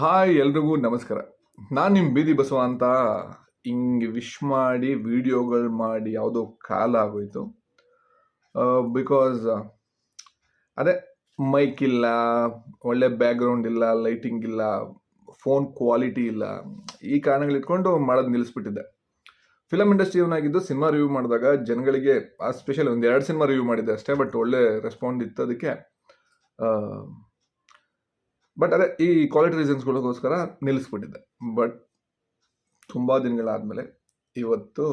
Hi ಎಲ್ರಿಗೂ ನಮಸ್ಕಾರ. ನಾನು ನಿಮ್ಮ ಬೀದಿ ಬಸವ ಅಂತ ಹಿಂಗೆ ವಿಶ್ ಮಾಡಿ ವಿಡಿಯೋಗಳು ಮಾಡಿ ಯಾವುದೋ ಕಾಲ ಆಗೋಯ್ತು. ಬಿಕಾಸ್ ಅದೇ ಮೈಕ್ ಇಲ್ಲ, ಒಳ್ಳೆ ಬ್ಯಾಕ್ಗ್ರೌಂಡ್ ಇಲ್ಲ ಲೈಟಿಂಗ್ ಇಲ್ಲ ಫೋನ್ ಕ್ವಾಲಿಟಿ ಇಲ್ಲ, ಈ ಕಾರಣಗಳಿಟ್ಕೊಂಡು ಮಾಡೋದು ನಿಲ್ಲಿಸ್ಬಿಟ್ಟಿದ್ದೆ ಫಿಲಮ್ ಇಂಡಸ್ಟ್ರಿ ಏನಾಗಿದ್ದು ಸಿನಿಮಾ ರಿವ್ಯೂ ಮಾಡಿದಾಗ ಜನಗಳಿಗೆ, ಆ ಸ್ಪೆಷಲ್ ಒಂದು ಎರಡು ಸಿನಿಮಾ ರಿವ್ಯೂ ಮಾಡಿದ್ದೆ ಅಷ್ಟೇ ಬಟ್ ಒಳ್ಳೆ ರೆಸ್ಪಾಂಡ್ ಇತ್ತು ಅದಕ್ಕೆ. ಬಟ್ ಅದೇ ಈ ಕ್ವಾಲಿಟಿ ರೀಸನ್ಸ್ಗಳಿಗೋಸ್ಕರ ನಿಲ್ಲಿಸ್ಬಿಟ್ಟಿದ್ದೆ. ಬಟ್ ತುಂಬ ದಿನಗಳಾದಮೇಲೆ ಇವತ್ತು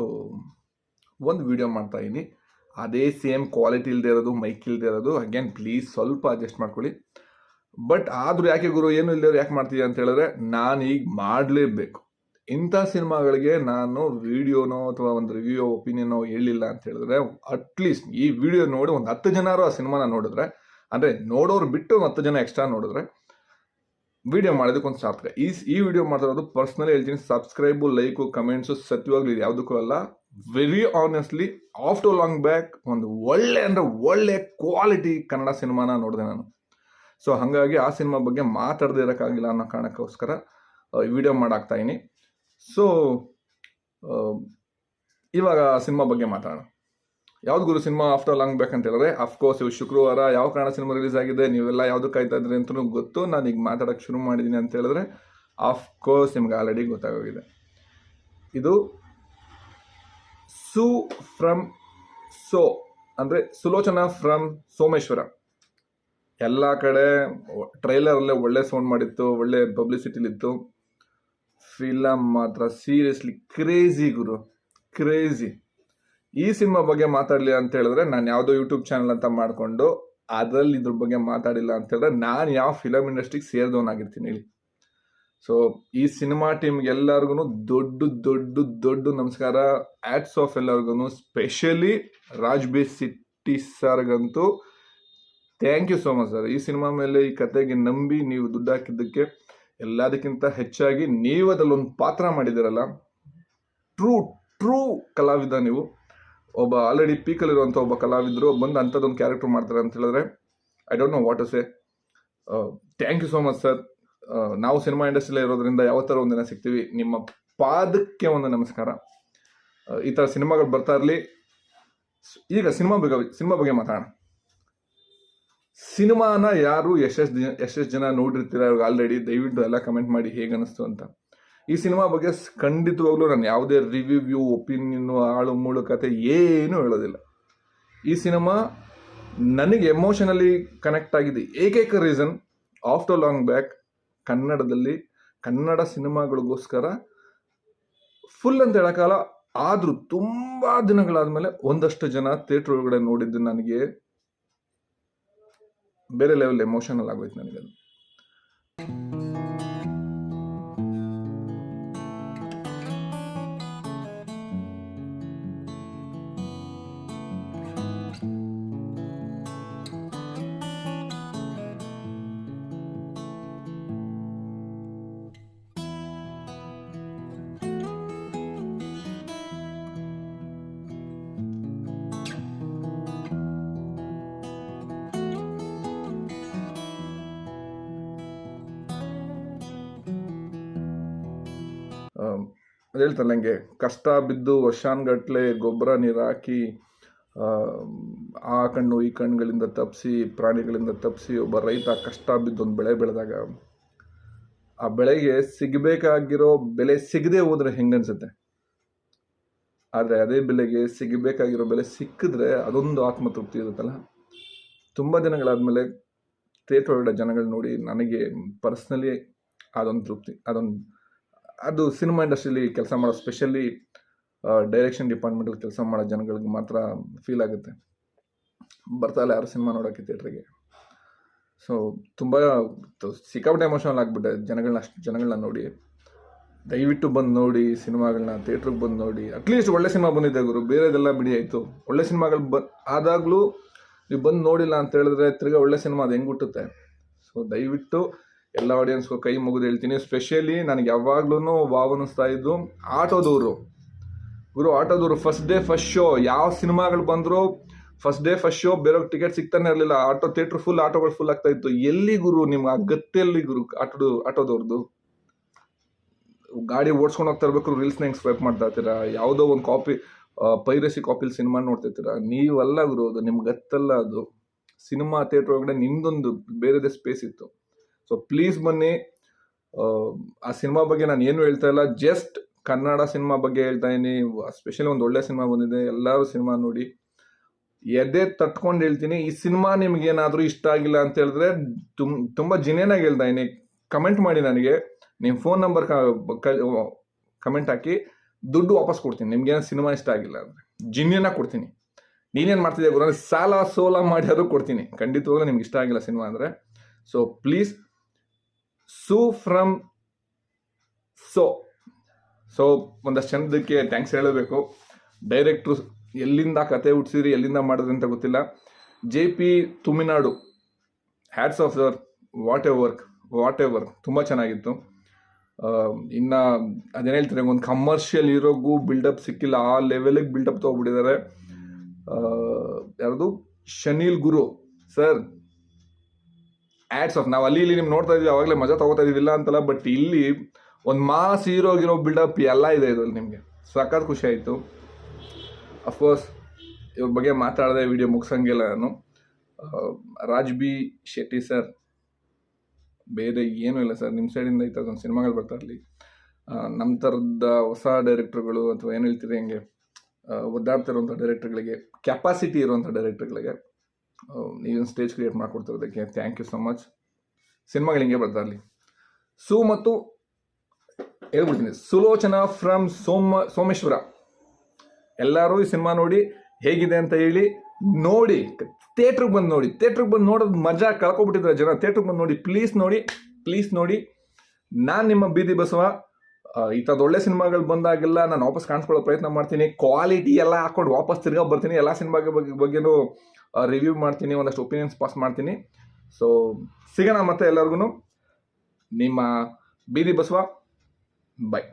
ಒಂದು ವಿಡಿಯೋ ಮಾಡ್ತಾ ಇದ್ದೀನಿ ಅದೇ ಸೇಮ್ ಕ್ವಾಲಿಟಿ ಇಲ್ಲದೆ ಇರೋದು ಮೈಕ್ ಇಲ್ಲದೆ ಇರೋದು. ಅಗೇನ್ ಪ್ಲೀಸ್ ಸ್ವಲ್ಪ ಅಡ್ಜಸ್ಟ್ ಮಾಡ್ಕೊಳ್ಳಿ. ಬಟ್ ಆದರೂ ಯಾಕೆ ಗುರು, ಏನು ಇಲ್ಲದೆ ಯಾಕೆ ಮಾಡ್ತೀಯ ಅಂತ ಹೇಳಿದ್ರೆ ನಾನು ಈಗ ಮಾಡಲೇಬೇಕು. ಇಂಥ ಸಿನಿಮಾಗಳಿಗೆ ನಾನು ವಿಡಿಯೋನೋ ಅಥವಾ ಒಂದು ರಿವ್ಯೂ ಒಪಿನಿಯನೋ ಹೇಳಿಲ್ಲ ಅಂತ ಹೇಳಿದ್ರೆ ಅಟ್ಲೀಸ್ಟ್ ಈ ವಿಡಿಯೋ ನೋಡಿ, ಒಂದು ಹತ್ತು ಜನರು ಆ ಸಿನಿಮಾನ ನೋಡಿದ್ರೆ, ಅಂದರೆ ನೋಡೋರು ಬಿಟ್ಟು ಹತ್ತು ಜನ ಎಕ್ಸ್ಟ್ರಾ ನೋಡಿದ್ರೆ ವಿಡಿಯೋ ಮಾಡೋದಕ್ಕೆ ಒಂದು ಸಾರ್ಥಕ ಈ ಈ ವಿಡಿಯೋ ಮಾಡ್ತಿರೋದು ಪರ್ಸ್ನಲಿ ಹೇಳ್ತೀನಿ ಸಬ್ಸ್ಕ್ರೈಬು ಲೈಕು ಕಮೆಂಟ್ಸು ಸತ್ಯವಾಗ್ಲಿ ಯಾವುದಕ್ಕೂ ಅಲ್ಲ very honestly after long back ಒಂದು ಒಳ್ಳೆ ಅಂದರೆ ಒಳ್ಳೆ ಕ್ವಾಲಿಟಿ ಕನ್ನಡ ಸಿನಿಮಾನ ನೋಡಿದೆ ನಾನು. ಸೊ ಹಾಗಾಗಿ ಆ ಸಿನಿಮಾ ಬಗ್ಗೆ ಮಾತಾಡದೇ ಇರೋಕ್ಕಾಗಿಲ್ಲ ಅನ್ನೋ ಕಾರಣಕ್ಕೋಸ್ಕರ ವಿಡಿಯೋ ಮಾಡಾಕ್ತಾ ಇದೀನಿ ಸೊ ಇವಾಗ ಸಿನಿಮಾ ಬಗ್ಗೆ ಮಾತಾಡೋಣ. ಯಾವ್ದು ಗುರು ಸಿನಿಮಾ ಆಫ್ಟರ್ ಲಾಂಗ್ ಬ್ಯಾಕ್ ಅಂತ ಹೇಳಿದ್ರೆ ಅಫ್ಕೋರ್ಸ್ ಇವು ಶುಕ್ರವಾರ ಯಾವ ಕಾರಣ ಸಿನಿಮಾ ರಿಲೀಸ್ ಆಗಿದೆ, ನೀವೆಲ್ಲ ಯಾವ್ದು ಕಾಯ್ತಾ ಇದ್ರಿ ಅಂತಲೂ ಗೊತ್ತು. ನಾನು ಈಗ ಮಾತಾಡೋಕ್ಕೆ ಶುರು ಮಾಡಿದ್ದೀನಿ ಅಂತ ಹೇಳಿದ್ರೆ ಆಫ್ಕೋರ್ಸ್ ನಿಮ್ಗೆ ಆಲ್ರೆಡಿ ಗೊತ್ತಾಗೋಗಿದೆ. ಇದು ಸು ಫ್ರಮ್ ಸೋ, ಅಂದರೆ ಸುಲೋಚನಾ ಫ್ರಮ್ ಸೋಮೇಶ್ವರ. ಎಲ್ಲ ಕಡೆ ಟ್ರೈಲರಲ್ಲೇ ಒಳ್ಳೆ ಸೌಂಡ್ ಮಾಡಿತ್ತು, ಒಳ್ಳೆ ಪಬ್ಲಿಸಿಟಿಲಿತ್ತು ಫಿಲಮ್ ಮಾತ್ರ ಸೀರಿಯಸ್ಲಿ ಕ್ರೇಜಿ ಗುರು ಕ್ರೇಜಿ ಈ ಸಿನಿಮಾ ಬಗ್ಗೆ ಮಾತಾಡಲಿ ಅಂತ ಹೇಳಿದ್ರೆ ನಾನು ಯಾವುದೋ ಯೂಟ್ಯೂಬ್ ಚಾನಲ್ ಅಂತ ಮಾಡಿಕೊಂಡು ಅದರಲ್ಲಿ ಇದ್ರ ಬಗ್ಗೆ ಮಾತಾಡಿಲ್ಲ ಅಂತ ಹೇಳಿದ್ರೆ ನಾನು ಯಾವ ಫಿಲಮ್ ಇಂಡಸ್ಟ್ರಿಗೆ ಸೇರಿದವನಾಗಿರ್ತೀನಿ ಹೇಳಿ. ಸೊ ಈ ಸಿನಿಮಾ ಟೀಮ್ಗೆ ಎಲ್ಲರಿಗೂ ದೊಡ್ಡ ದೊಡ್ಡ ದೊಡ್ಡ ನಮಸ್ಕಾರ. ಆ್ಯಟ್ಸ್ ಆಫ್ ಎಲ್ಲರಿಗೂ specially Raj B Shetty ಸರ್ಗಂತೂ. Thank you so much sir ಈ ಸಿನಿಮಾ ಮೇಲೆ ಈ ಕತೆಗೆ ನಂಬಿ ನೀವು ದುಡ್ಡು ಹಾಕಿದ್ದಕ್ಕೆ ಎಲ್ಲದಕ್ಕಿಂತ ಹೆಚ್ಚಾಗಿ ನೀವು ಅದ್ರಲ್ಲಿ ಒಂದು ಪಾತ್ರ ಮಾಡಿದ್ದೀರಲ್ಲ. ಟ್ರೂ ಟ್ರೂ ಕಲಾವಿದ ನೀವು. ಒಬ್ಬ ಆಲ್ರೆಡಿ ಪೀಕಲ್ಲಿರುವಂಥ ಒಬ್ಬ ಕಲಾವಿದರು, ಬಂದು ಅಂಥದ್ದೊಂದು ಕ್ಯಾರೆಕ್ಟರ್ ಮಾಡ್ತಾರೆ ಅಂತ ಹೇಳಿದ್ರೆ I don't know what to a thank you so much sir ನಾವು ಸಿನಿಮಾ ಇಂಡಸ್ಟ್ರಿಲೇ ಇರೋದ್ರಿಂದ ಯಾವ ಥರ ಒಂದಿನ ಸಿಗ್ತೀವಿ. ನಿಮ್ಮ ಪಾದಕ್ಕೆ ಒಂದು ನಮಸ್ಕಾರ. ಈ ಥರ ಸಿನಿಮಾಗಳು ಬರ್ತಾ ಇರಲಿ. ಈಗ ಸಿನಿಮಾ ಬಗ್ಗೆ ಸಿನಿಮಾ ಬಗ್ಗೆ ಮಾತಾಡೋಣ. ಸಿನಿಮಾನ ಯಾರು ಎಷ್ಟೆಷ್ಟು ಜನ ಎಷ್ಟೆಷ್ಟು ಜನ ನೋಡಿರ್ತೀರ ಆಲ್ರೆಡಿ ದಯವಿಟ್ಟು ಎಲ್ಲ ಕಮೆಂಟ್ ಮಾಡಿ ಹೇಗೆ ಅನಿಸ್ತು ಅಂತ. ಈ ಸಿನಿಮಾ ಬಗ್ಗೆ ಖಂಡಿತವಾಗ್ಲೂ ನಾನು ಯಾವುದೇ ರಿವ್ಯೂ ಒಪಿನಿಯನ್ನು ಆಳು, ಮೂಳು ಕತೆ ಏನೂ ಹೇಳೋದಿಲ್ಲ. ಈ ಸಿನಿಮಾ ನನಗೆ ಎಮೋಷನಲಿ ಕನೆಕ್ಟ್ ಆಗಿದೆ. ಏಕೈಕ ರೀಸನ್, ಆಫ್ಟರ್ ಲಾಂಗ್ ಬ್ಯಾಕ್, ಕನ್ನಡದಲ್ಲಿ, ಕನ್ನಡ ಸಿನಿಮಾಗಳಿಗೋಸ್ಕರ ಫುಲ್ ಅಂತ ಹೇಳೋಕ್ಕಲ್ಲ ಆದರೂ ತುಂಬ ದಿನಗಳಾದಮೇಲೆ ಒಂದಷ್ಟು ಜನ ಥಿಯೇಟ್ರ್ ಒಳಗಡೆ ನೋಡಿದ್ದು ನನಗೆ ಬೇರೆ ಲೆವೆಲ್ ಎಮೋಷನಲ್ ಆಗೋಯ್ತು ನನಗೆ ಅದು ನನಗೆ ಕಷ್ಟ ಬಿದ್ದು ವರ್ಷಾನ್ಗಟ್ಲೆ ಗೊಬ್ಬರ ನೀರು ಆ ಕಣ್ಣು ಈ ಕಣ್ಣುಗಳಿಂದ ತಪ್ಪಿಸಿ ಪ್ರಾಣಿಗಳಿಂದ ತಪ್ಪಿಸಿ ಒಬ್ಬ ರೈತ ಕಷ್ಟ ಬಿದ್ದು ಒಂದು ಬೆಳೆ ಬೆಳೆದಾಗ, ಆ ಬೆಳೆಗೆ ಸಿಗಬೇಕಾಗಿರೋ ಬೆಲೆ ಸಿಗದೆ ಹೋದ್ರೆ ಹೆಂಗನ್ಸುತ್ತೆ ಆದರೆ ಅದೇ ಬೆಲೆಗೆ ಸಿಗಬೇಕಾಗಿರೋ ಬೆಲೆ ಸಿಕ್ಕಿದ್ರೆ ಅದೊಂದು ಆತ್ಮತೃಪ್ತಿ ಇರುತ್ತಲ್ಲ? ತುಂಬ ದಿನಗಳಾದಮೇಲೆ ಒಳಗಡೆ ಜನಗಳು ನೋಡಿ ನನಗೆ ಪರ್ಸ್ನಲಿ ಅದೊಂದು ತೃಪ್ತಿ, ಅದೊಂದು ಅದು ಸಿನಿಮಾ ಇಂಡಸ್ಟ್ರಿಲಿ ಕೆಲಸ ಮಾಡೋ ಸ್ಪೆಷಲಿ ಡೈರೆಕ್ಷನ್ ಡಿಪಾರ್ಟ್ಮೆಂಟಲ್ಲಿ ಕೆಲಸ ಮಾಡೋ ಜನಗಳಿಗೆ ಮಾತ್ರ ಫೀಲ್ ಆಗುತ್ತೆ. ಬರ್ತಾಯಿಲ್ಲ ಯಾರು ಸಿನಿಮಾ ನೋಡೋಕೆ ಥಿಯೇಟ್ರಿಗೆ ಸೊ ತುಂಬ ಸಿಕ್ಕಾಪಟ್ಟೆ ಎಮೋಷನಲ್ ಆಗಿಬಿಟ್ಟೆ ಜನಗಳನ್ನ ಅಷ್ಟು ಜನಗಳನ್ನ ನೋಡಿ. ದಯವಿಟ್ಟು ಬಂದು ನೋಡಿ ಸಿನಿಮಾಗಳನ್ನ ಥಿಯೇಟ್ರಿಗೆ ಬಂದು ನೋಡಿ. ಅಟ್ಲೀಸ್ಟ್ ಒಳ್ಳೆ ಸಿನಿಮಾ ಬಂದಿದೆ ಗುರು, ಬೇರೆದೆಲ್ಲ ಬಿಡಿ ಆಯಿತು. ಒಳ್ಳೆ ಸಿನಿಮಾಗಳು ಬ, ಆದಾಗಲೂ, ನೀವು ಬಂದು ನೋಡಿಲ್ಲ ಅಂತ ಹೇಳಿದ್ರೆ ತಿರ್ಗಾ ಒಳ್ಳೆ ಸಿನಿಮಾ ಅದು ಹೆಂಗೆ ಹುಟ್ಟುತ್ತೆ? ಸೊ ದಯವಿಟ್ಟು ಎಲ್ಲ ಆಡಿಯನ್ಸ್ಗೂ ಕೈ ಮುಗಿದು ಹೇಳ್ತೀನಿ. ಸ್ಪೆಷಲಿ ನನಗೆ ಯಾವಾಗ್ಲೂ ವಾವ್ ಅನ್ನಿಸ್ತಾ ಇದ್ದು ಆಟೋದವರು ಗುರು ಆಟೋದವರು ಫಸ್ಟ್ ಡೇ ಫಸ್ಟ್ ಶೋ ಯಾವ ಸಿನಿಮಾಗಳು ಬಂದರೂ ಫಸ್ಟ್ ಡೇ ಫಸ್ಟ್ ಶೋ ಬೇರೆ ಟಿಕೆಟ್ ಸಿಗ್ತಾನೆ ಇರಲಿಲ್ಲ. ಆಟೋ ಥಿಯೇಟರ್ ಫುಲ್ ಆಟೋಗಳು ಫುಲ್ ಆಗ್ತಾ ಇತ್ತು. ಎಲ್ಲಿ ಗುರು ನಿಮ್ಗೆ ಆ ಗತ್ತೆಲ್ಲಿ ಗುರು ಆಟೋದು ಆಟೋದವ್ರದ್ದು ಗಾಡಿ ಓಡಿಸ್ಕೊಂಡು ಹೋಗ್ತಾ ಇರ್ಬೇಕು ರೀಲ್ಸ್ನ ಹೆಂಗೆ ಸ್ವೈಪ್ ಮಾಡ್ತಾ ಇರ್ತೀರಾ? ಯಾವುದೋ ಒಂದು ಕಾಪಿ ಪೈರಸಿ ಕಾಪಿಲಿ ಸಿನಿಮಾ ನೋಡ್ತಿರ್ತೀರಾ ನೀವಲ್ಲ ಗುರು ಅದು, ನಿಮ್ಗೆ ಗತ್ತಲ್ಲ ಅದು. ಸಿನಿಮಾ ಥಿಯೇಟರ್ ಒಳಗಡೆ ನಿಮ್ದೊಂದು ಬೇರೆದೇ ಸ್ಪೇಸ್ ಇತ್ತು. ಸೊ ಪ್ಲೀಸ್ ಬನ್ನಿ. ಆ, ಸಿನಿಮಾ ಬಗ್ಗೆ ನಾನು ಏನು ಹೇಳ್ತಾ ಇಲ್ಲ. ಜಸ್ಟ್ ಕನ್ನಡ ಸಿನಿಮಾ ಬಗ್ಗೆ ಹೇಳ್ತಾ ಇದೀನಿ. ಸ್ಪೆಷಲಿ ಒಂದು ಒಳ್ಳೆ ಸಿನಿಮಾ ಬಂದಿದೆ. ಎಲ್ಲರೂ ಸಿನಿಮಾ ನೋಡಿ. ಎದೆ ತಟ್ಕೊಂಡು ಹೇಳ್ತೀನಿ. ಈ ಸಿನಿಮಾ ನಿಮ್ಗೆ ಏನಾದರೂ ಇಷ್ಟ ಆಗಿಲ್ಲ ಅಂತ ಹೇಳಿದ್ರೆ ತುಮ್ ತುಂಬ ಜಿನೇನಾಗಿ ಹೇಳ್ತಾ ಇದೀನಿ. ಕಮೆಂಟ್ ಮಾಡಿ ನನಗೆ. ನಿಮ್ಮ ಫೋನ್ ನಂಬರ್ ಕಮೆಂಟ್ ಹಾಕಿ. ದುಡ್ಡು ವಾಪಸ್ ಕೊಡ್ತೀನಿ. ನಿಮ್ಗೆ ಸಿನಿಮಾ ಇಷ್ಟ ಆಗಿಲ್ಲ ಅಂದರೆ. ಜಿನ್ಯನ ಕೊಡ್ತೀನಿ. ನೀನೇನು ಮಾಡ್ತಿದ್ಯಾ ಗುರು? ಸಾಲ ಸೋಲ ಮಾಡಿ ಆದರೂ ಕೊಡ್ತೀನಿ. ಖಂಡಿತವಾಗ್ಲೂ ನಿಮ್ಗೆ ಇಷ್ಟ ಆಗಿಲ್ಲ ಸಿನಿಮಾ ಅಂದರೆ. So please Su from So. So, ಒಂದಷ್ಟು ಜನದಕ್ಕೆ ಥ್ಯಾಂಕ್ಸ್ ಹೇಳಬೇಕು. ಡೈರೆಕ್ಟ್ರು ಎಲ್ಲಿಂದ ಕತೆ ಹುಟ್ಟಿಸಿರಿ ಎಲ್ಲಿಂದ ಮಾಡಿದ್ರಿ ಅಂತ ಗೊತ್ತಿಲ್ಲ. J P Thuminad hats off sir what a work what a work ತುಂಬ ಚೆನ್ನಾಗಿತ್ತು. ಇನ್ನ ಅದೇನು ಹೇಳ್ತಾರೆ, ಒಂದು ಕಮರ್ಷಿಯಲ್ ಹೀರೋಗೂ ಬಿಲ್ಡಪ್ ಸಿಕ್ಕಿಲ್ಲ. ಆ ಲೆವೆಲಿಗೆ ಬಿಲ್ಡಪ್ ತೊಗೊಬಿಟ್ಟಿದ್ದಾರೆ ಯಾರ್ದು? ಶನೀಲ್ ಗುರು. ಸರ್ ಆ್ಯಡ್ಸ್ ಆಫ್ ನಾವು ಅಲ್ಲಿ ಇಲ್ಲಿ ನಿಮ್ಗೆ ನೋಡ್ತಾ ಇದೀವಿ, ಅವಾಗಲೇ ಮಜಾ ತಗೋತಾ ಇದ್ದಿಲ್ಲ ಅಂತಲ್ಲ ಬಟ್ ಇಲ್ಲಿ ಒಂದು ಮಾಸ್ ಹೀರೋಗಿರೋ ಬಿಲ್ಡಪ್ ಎಲ್ಲ ಇದೆ ಇದರಲ್ಲಿ ನಿಮಗೆ. ಸಖತ್ ಖುಷಿ ಆಯಿತು. ಅಫ್ಕೋರ್ಸ್ ಇವ್ರ ಬಗ್ಗೆ ಮಾತಾಡದೆ ವಿಡಿಯೋ ಮುಗಿಸಂಗಿಲ್ಲ ನಾನು. ರಾಜ್ ಬಿ ಶೆಟ್ಟಿ ಸರ್, ಬೇರೆ ಏನೂ ಇಲ್ಲ ಸರ್. ನಿಮ್ಮ ಸೈಡಿಂದ ಈ ಥರದೊಂದು ಸಿನಿಮಾಗಳು ಬರ್ತಾ ಇರಲಿ. ನಮ್ಮ ಥರದ ಹೊಸ ಡೈರೆಕ್ಟ್ರುಗಳು ಅಥವಾ ಏನು ಹೇಳ್ತೀರಿ ಹಂಗೆ ಒದ್ದಾಡ್ತಿರುವಂಥ ಡೈರೆಕ್ಟ್ರ್ಗಳಿಗೆ ಕೆಪಾಸಿಟಿ ಇರುವಂಥ ಡೈರೆಕ್ಟರ್ಗಳಿಗೆ ನೀವೊಂದು ಸ್ಟೇಜ್ ಕ್ರಿಯೇಟ್ ಮಾಡಿಕೊಡ್ತಿರೋದಕ್ಕೆ ಥ್ಯಾಂಕ್ ಯು ಸೊ ಮಚ್ ಸಿನಿಮಾಗಳು ಹಿಂಗೆ ಬರ್ತಾ ಇರಲಿ ಸು ಮತ್ತು ಹೇಳ್ಬಿಡ್ತೀನಿ. ಸುಲೋಚನಾ ಫ್ರಮ್ ಸೋಮ, ಸೋಮೇಶ್ವರ. ಎಲ್ಲರೂ ಈ ಸಿನಿಮಾ ನೋಡಿ ಹೇಗಿದೆ ಅಂತ ಹೇಳಿ ನೋಡಿ ಥಿಯೇಟ್ರಿಗೆ ಬಂದು ನೋಡಿ. ಥಿಯೇಟ್ರಿಗೆ ಬಂದು ನೋಡೋದು ಮಜಾ ಕಳ್ಕೊಬಿಟ್ಟಿದ್ರೆ ಜನ. ಥಿಯೇಟ್ರಿಗೆ ಬಂದು ನೋಡಿ ಪ್ಲೀಸ್ ನೋಡಿ ಪ್ಲೀಸ್ ನೋಡಿ. ನಾನು ನಿಮ್ಮ ಬೀದಿ ಬಸವ. ಈ ಥರದ್ದು ಒಳ್ಳೆ ಸಿನಿಮಾಗಳು ಬಂದಾಗೆಲ್ಲ ನಾನು ವಾಪಸ್ ಕಾಣಿಸ್ಕೊಳ್ಳೋ ಪ್ರಯತ್ನ ಮಾಡ್ತೀನಿ. ಕ್ವಾಲಿಟಿ ಎಲ್ಲ ಹಾಕೊಂಡು ವಾಪಸ್ ತಿರ್ಗಾ ಬರ್ತೀನಿ. ಎಲ್ಲ ಸಿನಿಮಾಗೆ ಬಗ್ಗೆ ಬಗ್ಗೆನೂ ರಿವ್ಯೂ ಮಾಡ್ತೀನಿ. ಒಂದಷ್ಟು ಒಪಿನಿಯನ್ಸ್ ಪಾಸ್ ಮಾಡ್ತೀನಿ. ಸೊ ಸಿಗೋಣ ಮತ್ತೆ ಎಲ್ಲರಿಗೂ ನಿಮ್ಮ ಬೀದಿ ಬಸವ. ಬೈ